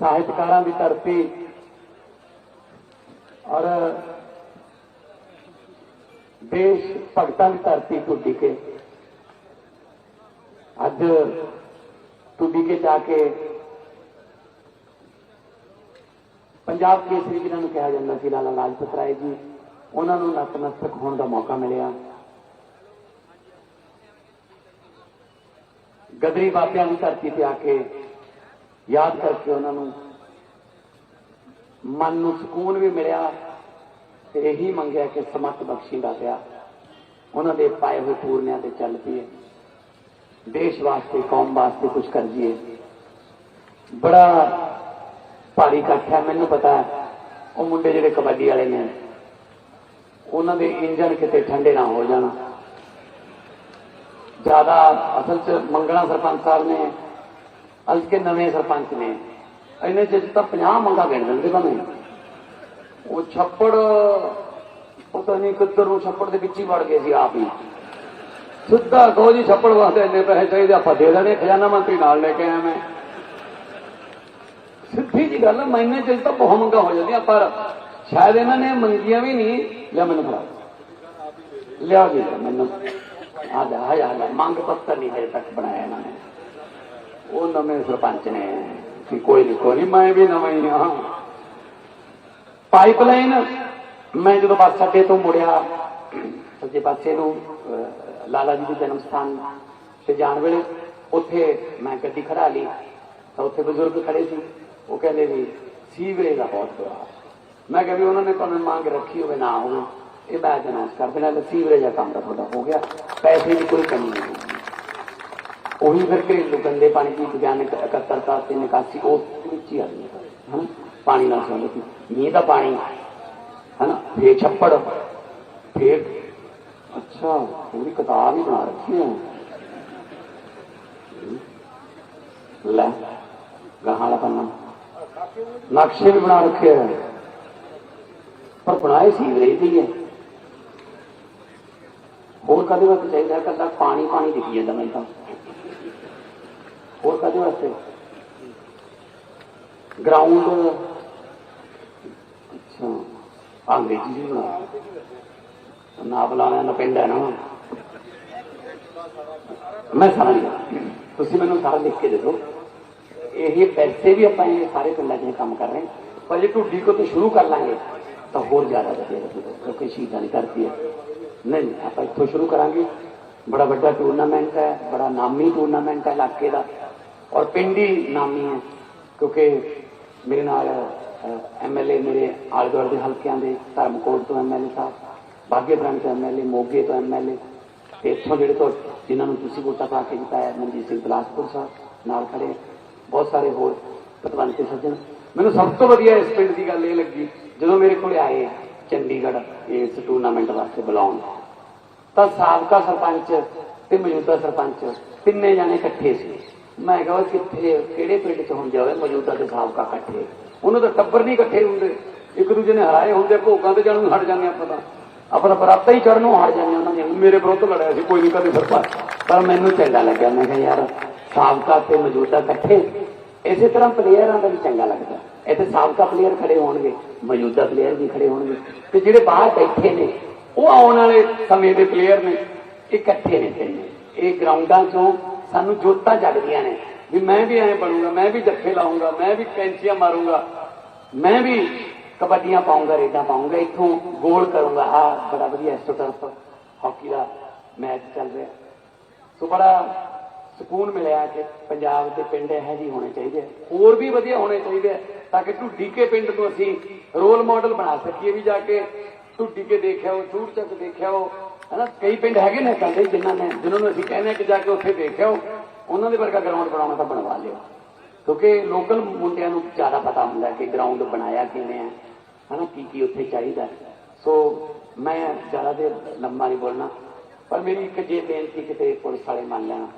ਸਾਹਿਤਕਾਰਾਂ ਦੀ ਧਰਤੀ। ਔਰ ਦੇਸ਼ ਭਗਤਾਂ ਦੀ ਧਰਤੀ ਟੁੱਡੀ ਕੇ ਅੱਜ ਟੁੱਡੀ ਕੇ ਜਾ ਕੇ ਪੰਜਾਬ ਕੇਸਰੀ ਜਿਹਨਾਂ ਨੂੰ ਕਿਹਾ ਜਾਂਦਾ ਸੀ, ਲਾਲਾ ਲਾਜਪਤ ਰਾਏ ਜੀ, ਉਹਨਾਂ ਨੂੰ ਨਤਮਸਤਕ ਹੋਣ ਦਾ ਮੌਕਾ ਮਿਲਿਆ। ਗਦਰੀ ਬਾਬਿਆਂ ਦੀ ਧਰਤੀ ਤੇ ਆ ਕੇ ਯਾਦ ਕਰਕੇ ਉਹਨਾਂ ਨੂੰ ਮਨ ਨੂੰ ਸਕੂਨ ਵੀ ਮਿਲਿਆ ਤੇ ਇਹੀ ਮੰਗਿਆ ਕਿ ਸਮਤ ਬਖਸ਼ੀਦਾ ਪਿਆ। ਉਹਨਾਂ ਦੇ ਪਾਏ ਹੋਏ ਪੂਰਨਿਆਂ ਤੇ ਚੱਲ ਪਈਏ। ਦੇਸ਼ ਵਾਸਤੇ, ਕੌਮ ਵਾਸਤੇ ਕੁਝ ਕਰ ਜੀਏ। ਬੜਾ ਭਾਰੀ ਇਕੱਠ ਹੈ, ਮੈਨੂੰ ਪਤਾ ਹੈ। ਉਹ ਮੁੰਡੇ ਜਿਹੜੇ ਕਬੱਡੀ ਵਾਲੇ ਨੇ, ਉਹਨਾਂ ਦੇ ਇੰਜਨ ਕਿਤੇ ਠੰਡੇ ਨਾ ਹੋ ਜਾਣ। ਜ਼ਿਆਦਾ ਅਸਲ ਚ ਮੰਗਣਾ ਸਰਪੰਚ ਸਾਹਿਬ ਨੇ ਅੱਜ ਕੇ ਨਵੇਂ ਸਰਪੰਚ ਨੇ। ਇਹਨੇ ਚ ਤਾਂ 50 ਮੰਗਾ ਗਿਣ ਦਿੰਦੇ ਭਾਵੇਂ ਉਹ ਛੱਪੜ, ਪਤਾ ਨਹੀਂ ਕਿੱਧਰ ਨੂੰ ਛੱਪੜ ਦੇ ਵਿੱਚ ਹੀ ਵੜ ਗਏ ਸੀ ਆਪ ਹੀ। ਸਿੱਧਾ ਕਹੋ ਜੀ ਛੱਪੜ ਵਾਸਤੇ ਇੰਨੇ ਪੈਸੇ ਚਾਹੀਦੇ, ਆਪਾਂ ਦੇ ਦੇਣੇ, ਖਜ਼ਾਨਾ ਮੰਤਰੀ ਨਾਲ ਲੈ ਕੇ ਆਇਆ ਮੈਂ। ਸਿੱਧੀ ਜੀ ਗੱਲ ਮੈਨੇ ਮਹੀਨੇ ਚ ਤਾਂ ਬਹੁਤ ਮੰਗਾ ਹੋ ਜਾਂਦੀਆਂ, ਪਰ ਸ਼ਾਇਦ ਇਹਨਾਂ ਨੇ ਮੰਗੀਆਂ ਵੀ ਨਹੀਂ ਜਾਂ ਮੈਨੂੰ ਫੜਾ। ਲਿਆ ਜੀ ਮੈਨੂੰ। ਆ ਜਾ ਆ ਜਾ, ਮੰਗ ਪੱਤਰ ਨਹੀਂ ਹਜੇ ਤੱਕ ਬਣਾਇਆ ਇਹਨਾਂ ਨੇ। ਉਹ ਨਵੇਂ ਸਰਪੰਚ ਨੇ। ਕਿ ਕੋਈ ਨਹੀਂ ਕੋਈ ਨਹੀਂ ਮੈਂ ਵੀ ਨਵਾਂ ਹੀ ਹਾਂ। ਪਾਈਪਲਾਈਨ ਮੈਂ ਜਦੋਂ ਬੱਸ ਅੱਡੇ ਤੋਂ ਮੁੜਿਆ ਸੱਜੇ ਪਾਸੇ ਨੂੰ ਲਾਲਾ ਜੀ ਦੇ ਜਨਮ ਸਥਾਨ ਤੇ ਜਾਣ ਵੇਲੇ ਉੱਥੇ ਮੈਂ ਗੱਡੀ ਖੜਾ ਲਈ, ਤਾਂ ਉੱਥੇ ਬਜ਼ੁਰਗ ਖੜੇ ਸੀ। ਉਹ ਕਹਿੰਦੇ ਵੀ, ਸੀਵਰੇਜ ਦਾ ਬਹੁਤ ਬੁਰਾ ਮੈਂ ਕਿਹਾ ਵੀ ਉਹਨਾਂ ਨੇ ਤੁਹਾਨੂੰ ਮੰਗ ਰੱਖੀ ਹੋਵੇ, ਨਾ ਹੋਵੇ, ਇਹ ਮੈਂ ਅਨਾਉਂਸ ਕਰ ਦੇਣਾ ਸੀਵਰੇਜ ਦਾ ਕੰਮ ਤਾਂ ਤੁਹਾਡਾ ਹੋ ਗਿਆ। ਪੈਸੇ ਦੀ ਕੋਈ ਕਮੀ ਨਹੀਂ। ਹੋਊਗੀ ਉਹੀ ਫਿਰ ਘਰੇਲੂ ਗੰਦੇ ਪਾਣੀ ਦੀ ਵਿਗਿਆਨਕ ਇਕੱਤਰਤਾ ਤੇ ਨਿਕਾਸੀ, ਉਹ ਵਿੱਚ ਹੀ ਆ ਰਹੀ ਹੈ ਹਨਾ? ਪਾਣੀ ਨਾਲ ਸੰਬੰਧਿਤ। ਮੀਂਹ ਦਾ ਪਾਣੀ, ਹਨਾ? ਫੇਰ ਛੱਪੜ, ਫੇਰ ਅੱਛਾ, ਪੂਰੀ ਕਿਤਾਬ ਹੀ ਬਣਾ ਰੱਖੀ ਹੈ ਲੈ, ਗਾਹਾਂ ਵਾਲਾ ਪੰਨਾ। ਨਕਸ਼ੇ ਵੀ ਬਣਾ ਰੱਖੇ ਹੈ ਪਰ ਬਣਾਏ ਸੀ, ਰੇਤੀ ਹੈ ਹੋਰ ਕਦੇ ਵਾਸਤੇ ਚਾਹੀਦਾ? ਕੱਲਾ ਪਾਣੀ ਪਾਣੀ ਦਿਖੀ ਜਾਂਦਾ ਮੈਨੂੰ ਤਾਂ। ਹੋਰ ਕਦੇ ਵਾਸਤੇ? ਗਰਾਊਂਡ ਅੱਛਾ। ਅੰਗਰੇਜ਼ੀ ਜੀ ਬਣਾ। ਨਾ ਬੁਲਾਣਾ ਨਾ ਪੈਂਦਾ ਨਾ। ਮੈਂ ਸਮਝ ਗਿਆ ਤੁਸੀਂ ਮੈਨੂੰ ਸਾਰਾ ਲਿਖ ਕੇ ਦੇ ਦਿਓ। ਇਹ ਪੈਸੇ ਵੀ ਆਪਾਂ ਇਹ ਸਾਰੇ ਪਿੰਡਾਂ 'ਚ ਕੰਮ ਕਰ ਰਹੇ ਹਾਂ। ਪਰ ਜੇ ਢੁੱਡੀ ਕੋ ਤੋਂ ਸ਼ੁਰੂ ਕਰ ਲਾਂਗੇ ਤਾਂ ਹੋਰ ਜ਼ਿਆਦਾ ਵਧੀਆ ਕਿਉਂਕਿ ਸ਼ਹੀਦਾਂ ਦੀ ਧਰਤੀ ਹੈ। ਨਹੀਂ, ਆਪਾਂ ਇੱਥੋਂ ਸ਼ੁਰੂ ਕਰਾਂਗੇ। ਬੜਾ ਵੱਡਾ ਟੂਰਨਾਮੈਂਟ ਹੈ ਬੜਾ ਨਾਮੀ ਟੂਰਨਾਮੈਂਟ ਹੈ ਇਲਾਕੇ ਦਾ। ਔਰ ਪਿੰਡ ਹੀ ਨਾਮੀ ਹੈ, ਕਿਉਂਕਿ ਮੇਰੇ ਨਾਲ ਐਮਐਲਏ ਮੇਰੇ ਆਲੇ ਦੁਆਲੇ ਦੇ ਹਲਕਿਆਂ ਦੇ ਧਰਮਕੋਟ ਤੋਂ ਐਮਐਲਏ ਸਾਹਿਬ, ਬਾਗੇ ਬ੍ਰਾਂਚ ਤੋਂ ਐਮਐਲਏ ਮੋਗੇ ਤੋਂ ਐਮਐਲਏ ਤੇ ਇੱਥੋਂ ਜਿਹੜੇ ਤੋਂ ਜਿਨ੍ਹਾਂ ਨੂੰ ਤੁਸੀਂ ਵੋਟਾਂ ਪਾ ਕੇ ਜਿਤਾਇਆ, ਮਨਜੀਤ ਸਿੰਘ ਬਲਾਸਪੁਰ ਸਾਹਿਬ ਨਾਲ ਖੜੇ ਬਹੁਤ ਸਾਰੇ ਹੋਰ ਪਤਵੰਤ ਸੱਜਣ। ਮੈਨੂੰ ਸਭ ਤੋਂ ਵਧੀਆ ਇਸ ਪਿੰਡ ਦੀ ਗੱਲ ਇਹ ਲੱਗੀ, ਜਦੋਂ ਮੇਰੇ ਕੋਲ ਆਏ ਚੰਡੀਗੜ੍ਹ ਇਸ ਟੂਰਨਾਮੈਂਟ ਵਾਸਤੇ ਬੁਲਾਉਣ, ਤਾਂ ਸਾਬਕਾ ਸਰਪੰਚ ਤੇ ਮੌਜੂਦਾ ਸਰਪੰਚ ਤਿੰਨੇ ਜਾਣੇ ਇਕੱਠੇ ਸੀ। ਮੈਂ ਕਿਹਾ ਉਹ ਕਿੱਥੇ, ਕਿਹੜੇ ਪਿੰਡ 'ਚ ਹੁੰਦੇ ਜਾਵੇ, ਮੌਜੂਦਾ ਤੇ ਸਾਬਕਾ ਇਕੱਠੇ। ਉਹਨਾਂ ਦਾ ਟੱਬਰ ਨਹੀਂ ਇਕੱਠੇ ਹੁੰਦੇ। ਇੱਕ ਦੂਜੇ ਨੇ ਹਰਾਏ ਹੁੰਦੇ, ਭੋਗਾਂ ਤੇ ਜਾਣ ਨੂੰ ਹਟ ਜਾਂਦੇ ਆਪਾਂ ਤਾਂ। ਆਪਣਾ ਬਰਾਤਾ ਹੀ ਚੜਨੋਂ ਹਟ ਜਾਂਦੇ ਉਹਨਾਂ ਦੇ ਮੇਰੇ ਵਿਰੁੱਧ ਲੜਿਆ ਸੀ, ਕੋਈ ਨਹੀਂ ਕਦੇ ਸਰਪੰਚ ਪਰ ਮੈਨੂੰ ਚੰਗਾ ਲੱਗਿਆ, ਮੈਂ ਕਿਹਾ ਯਾਰ, ਸਾਬਕਾ ਤੇ ਮੌਜੂਦਾ ਇਕੱਠੇ। ਇਸੇ ਤਰ੍ਹਾਂ ਪਲੇਅਰਾਂ ਦਾ ਵੀ ਚੰਗਾ ਲੱਗਦਾ। ਇੱਥੇ ਸਾਬਕਾ ਪਲੇਅਰ ਖੜੇ ਹੋਣਗੇ, ਮੌਜੂਦਾ ਪਲੇਅਰ ਵੀ ਖੜੇ ਹੋਣਗੇ। ਤੇ ਜਿਹੜੇ ਬਾਹਰ ਬੈਠੇ ਨੇ, ਉਹ ਆਉਣ ਵਾਲੇ ਸਮੇਂ ਦੇ ਪਲੇਅਰ ਨੇ ਇਕੱਠੇ ਨੇ ਤਿੰਨੇ ਇਹ ਗਰਾਊਂਡਾਂ 'ਚੋਂ ਸਾਨੂੰ ਜੋਤਾਂ ਜਗਦੀਆਂ ਨੇ। ਵੀ ਮੈਂ ਵੀ ਐਂ ਬਣੂੰਗਾ, ਮੈਂ ਵੀ ਜੱਫੇ ਲਾਉਂਗਾ, ਮੈਂ ਵੀ ਕੈਂਚੀਆਂ ਮਾਰੂੰਗਾ, ਮੈਂ ਵੀ ਕਬੱਡੀਆਂ ਪਾਉਂਗਾ, ਰੇਡਾਂ ਪਾਉਂਗਾ, ਇੱਥੋਂ ਗੋਲ ਕਰੂੰਗਾ। ਆ ਬੜਾ ਵਧੀਆ ਇਸ ਤਰਫ ਹਾਕੀ ਦਾ ਮੈਚ ਚੱਲ ਰਿਹਾ। ਸੋ ਬੜਾ ਸਕੂਨ ਮਿਲਿਆ ਕਿ ਪੰਜਾਬ ਦੇ ਪਿੰਡ ਇਹੋ ਜਿਹੇ ਹੋਣੇ ਚਾਹੀਦੇ ਹੋਰ ਵੀ ਵਧੀਆ ਹੋਣੇ ਚਾਹੀਦੇ ਤਾਂ ਕਿ ਢੁੱਡੀ ਕੇ ਪਿੰਡ ਨੂੰ ਅਸੀਂ ਰੋਲ ਮਾਡਲ ਬਣਾ ਸਕੀਏ ਵੀ ਜਾ ਕੇ ਢੁੱਡੀ ਕੇ ਦੇਖਿਆ ਉਹ ਚੂੜ ਚੱਕ ਦੇਖਿਆ ਉਹ ਹਨਾ ਕਈ ਪਿੰਡ ਹੈਗੇ ਨੇ ਸਾਡੇ ਜਿਨ੍ਹਾਂ ਨੇ ਜਿਨ੍ਹਾਂ ਨੂੰ ਅਸੀਂ ਕਹਿੰਦੇ ਆ ਕਿ ਜਾ ਕੇ ਉੱਥੇ ਦੇਖਿਓ ਉਹਨਾਂ ਦੇ ਵਰਗਾ ਗਰਾਊਂਡ ਬਣਾਉਣਾ ਤਾਂ ਬਣਵਾ ਲਿਓ। ਕਿਉਂਕਿ ਲੋਕਲ ਮੁੰਡਿਆਂ ਨੂੰ ਜ਼ਿਆਦਾ ਪਤਾ ਹੁੰਦਾ ਕਿ ਗਰਾਊਂਡ ਬਣਾਇਆ ਕਿਵੇਂ ਹੈ, ਹਨਾ, ਕੀ ਕੀ ਉੱਥੇ ਚਾਹੀਦਾ ਸੋ ਮੈਂ ਜ਼ਿਆਦਾ ਦੇਰ ਲੰਮਾ ਨਹੀਂ ਬੋਲਣਾ, ਪਰ ਮੇਰੀ ਇੱਕ ਜੇ ਬੇਨਤੀ ਕਿਤੇ ਪੁਲਿਸ ਵਾਲੇ ਮੰਨ ਲੈਣਾ,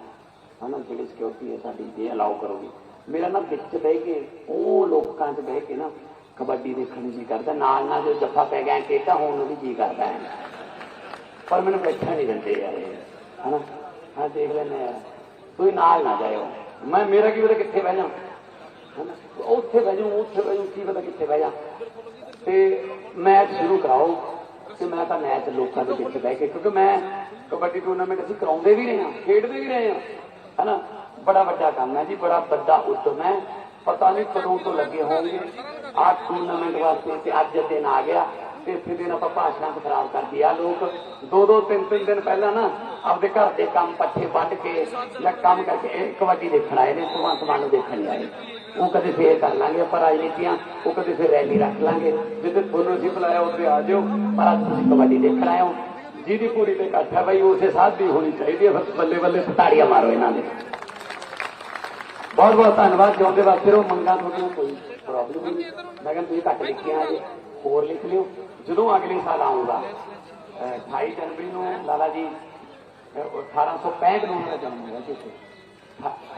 ਹਨਾ, ਜਿਹੜੀ ਸਿਕਿਉਰਿਟੀ ਹੈ ਸਾਡੀ, ਜੇ ਅਲਾਉ ਕਰੋਗੇ। ਮੇਰਾ ਨਾ ਵਿੱਚ ਬਹਿ ਕੇ, ਉਹ ਲੋਕਾਂ 'ਚ ਬਹਿ ਕੇ ਨਾ ਕਬੱਡੀ ਦੇਖਣ ਨੂੰ ਜੀ ਕਰਦਾ ਨਾਲ ਨਾਲ ਜੋ ਜੱਫਾ ਪੈ ਗਿਆ ਟੇਟਾ ਹੋਣ ਨੂੰ ਵੀ ਜੀ ਕਰਦਾ ਹੈ। ਪਰ ਮੈਨੂੰ ਬੈਠਾ ਨਹੀਂ ਦਿੰਦੇ ਯਾਰ ਇਹ, ਹਨਾ? ਹਾਂ ਦੇਖ ਲੈਨੇ ਯਾਰ ਤੁਸੀਂ ਨਾਲ ਨਾ ਜਾਇਓ। ਮੈਂ ਮੇਰਾ ਕੀ ਪਤਾ ਕਿੱਥੇ ਬਹਿ ਜਾ। ਉੱਥੇ ਬਹਿ ਜਾਊਂ, ਉੱਥੇ ਬਹਿ ਜਾਊਂ, ਕੀ ਪਤਾ ਕਿੱਥੇ ਬਹਿ ਜਾ। ਤੇ ਮੈਚ ਸ਼ੁਰੂ ਕਰਾਓ। ਤੇ ਮੈਂ ਤਾਂ ਮੈਚ ਲੋਕਾਂ ਦੇ ਵਿੱਚ ਬਹਿ ਕੇ, ਕਿਉਂਕਿ ਮੈਂ ਕਬੱਡੀ ਟੂਰਨਾਮੈਂਟ ਅਸੀਂ ਕਰਾਉਂਦੇ ਵੀ ਰਹੇ ਹਾਂ, ਖੇਡਦੇ ਵੀ ਰਹੇ ਹਾਂ, ਹਨਾ? ਬੜਾ ਵੱਡਾ ਕੰਮ ਹੈ ਜੀ, ਬੜਾ ਵੱਡਾ ਉਦਮ ਹੈ। ਪਤਾ ਨਹੀਂ ਕਦੋਂ ਤੋਂ ਲੱਗੇ ਹੋਣਗੇ। ਆਹ ਟੂਰਨਾਮੈਂਟ ਵਾਸਤੇ ਤੇ ਅੱਜ ਦਿਨ ਆ ਗਿਆ। ਇਸੇ ਦਿਨ ਆਪਾਂ ਭਾਸ਼ਣਾਂ ਖਰਾਬ ਕਰਦੀ ਆ। ਲੋਕ ਦੋ ਦੋ ਤਿੰਨ ਤਿੰਨ ਦਿਨ ਪਹਿਲਾਂ ਨਾ ਆਪਦੇ ਘਰ ਦੇ ਕੰਮ ਪੱਠੇ ਵੱਢ ਕੇ ਜਾਂ ਕੰਮ ਕਰਕੇ ਕਬੱਡੀ ਦੇਖਣ ਆਏ ਨੇ ਭਗਵੰਤ ਮਾਨ ਨੂੰ ਦੇਖਣ ਨਹੀਂ ਆਏ। ਉਹ ਕਦੇ ਫੇਰ ਕਰ ਲਾਂਗੇ ਆਪਾਂ ਰਾਜਨੀਤੀਆਂ, ਉਹ ਕਦੇ ਫੇਰ ਰੈਲੀ ਰੱਖ ਲਾਂਗੇ। ਜਿੱਥੇ ਤੁਹਾਨੂੰ ਅਸੀਂ ਬੁਲਾਇਆ, ਉੱਥੇ ਆ ਜਾਓ ਪਰ ਅੱਜ ਤੁਸੀਂ ਕਬੱਡੀ ਦੇਖਣ ਆਏ ਹੋ। ਜਿਹਦੀ ਪੂਰੀ ਤੇ ਇਕੱਠ ਹੈ ਬਈ, ਉਸੇ ਸਾਧ ਦੀ ਹੋਣੀ ਚਾਹੀਦੀ ਹੈ। ਫਿਰ ਬੱਲੇ ਬੱਲੇ ਸਤਾੜੀਆਂ ਮਾਰੋ ਇਹਨਾਂ ਦੇ। ਬਹੁਤ ਬਹੁਤ ਧੰਨਵਾਦ, ਜਿਉਂਦੇ ਵਾਸਤੇ ਉਹ ਮੰਗਾਂ ਤੁਹਾਡੀਆਂ ਕੋਈ ਪ੍ਰੋਬਲਮ ਨਹੀਂ। ਮੈਂ ਕਹਿੰਦਾ ਤੁਸੀਂ ਘੱਟ ਲਿਖਿਆ ਜੇ ਹੋਰ ਲਿਖ ਲਿਓ। ਜਦੋਂ ਅਗਲੇ ਸਾਲ ਆਉਂਗਾ 28 ਜਨਵਰੀ ਨੂੰ ਲਾਲਾ ਜੀ ਅਹ, 1865 ਨੂੰ ਉਹਨਾਂ ਦਾ ਜਨਮ ਹੋਇਆ ਸੀ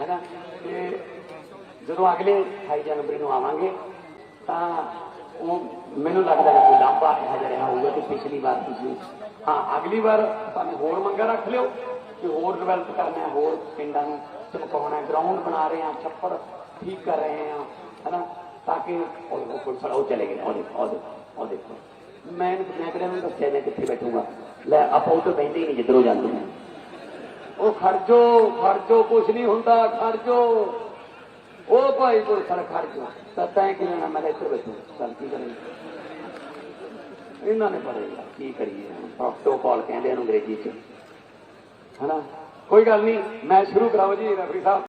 ਹੈ ਨਾ? ਤੇ ਜਦੋਂ ਅਗਲੇ 28 ਜਨਵਰੀ ਨੂੰ ਆਵਾਂਗੇ ਤਾਂ ਉਹ ਮੈਨੂੰ ਲੱਗਦਾ ਹੈ ਕੋਈ ਲਾਂਭਾ ਇਹੋ ਰਿਹਾ ਹੋਊਗਾ ਕਿ ਪਿਛਲੀ ਵਾਰ ਤੁਸੀਂ ਹਾਂ ਅਗਲੀ ਵਾਰ ਭਾਵੇਂ ਹੋਰ ਮੰਗਾ ਰੱਖ ਲਿਓ ਕਿ ਹੋਰ ਡਿਵੈਲਪ ਕਰਨਾ ਹੋਰ ਪਿੰਡਾਂ ਨੂੰ ਚਮਕਾਉਣਾ ਗਰਾਊਂਡ ਬਣਾ ਰਹੇ ਹਾਂ ਛੱਪੜ ਠੀਕ ਕਰ ਰਹੇ ਹਾਂ ਹਨਾ ਤਾਂ ਕਿ ਉਹ ਉਹ ਕੋਈ ਸਾਡਾ ਉਹ ਚਲੇ ਗਏ ਉਹ ਦੇਖੋ ਉਹ ਦੇਖੋ। ਮੈਂ ਮੈਂ ਕਿਹੜਾ ਨੂੰ ਦੱਸਿਆ ਮੈਂ ਕਿੱਥੇ ਬੈਠੂਗਾ। ਲੈ, ਆਪਾਂ ਉਹ ਤੋਂ ਬੈਠੇ ਹੀ ਨਹੀਂ, ਜਿੱਧਰੋਂ ਜਾਂਦੇ ਹਾਂ ਉਹ ਖਰਜੋ ਖਰਜੋ ਕੁਛ ਨਹੀਂ ਹੁੰਦਾ ਖਰਜੋ ਉਹ ਭਾਈ ਕੋਲ ਸਰ ਖਰਜੋ ਤਾਂ ਤੈਂ ਕਿ ਲੈਣਾ, ਮੈਂ ਇੱਥੇ ਬੈਠੂ ਚੱਲ, ਕੀ ਕਰੀਏ? ਇਹਨਾਂ ਨੇ ਪੜੇਗਾ ਕੀ ਕਰੀਏ? ਪ੍ਰੋਟੋਕਾਲ ਕਹਿੰਦੇ ਇਹਨੂੰ ਅੰਗਰੇਜ਼ੀ ਚ। ਹਨਾ? ਕੋਈ ਗੱਲ ਨਹੀਂ, ਮੈਂ ਸ਼ੁਰੂ ਕਰਾਓ ਜੀ, ਰਫਰੀ ਸਾਹਿਬ।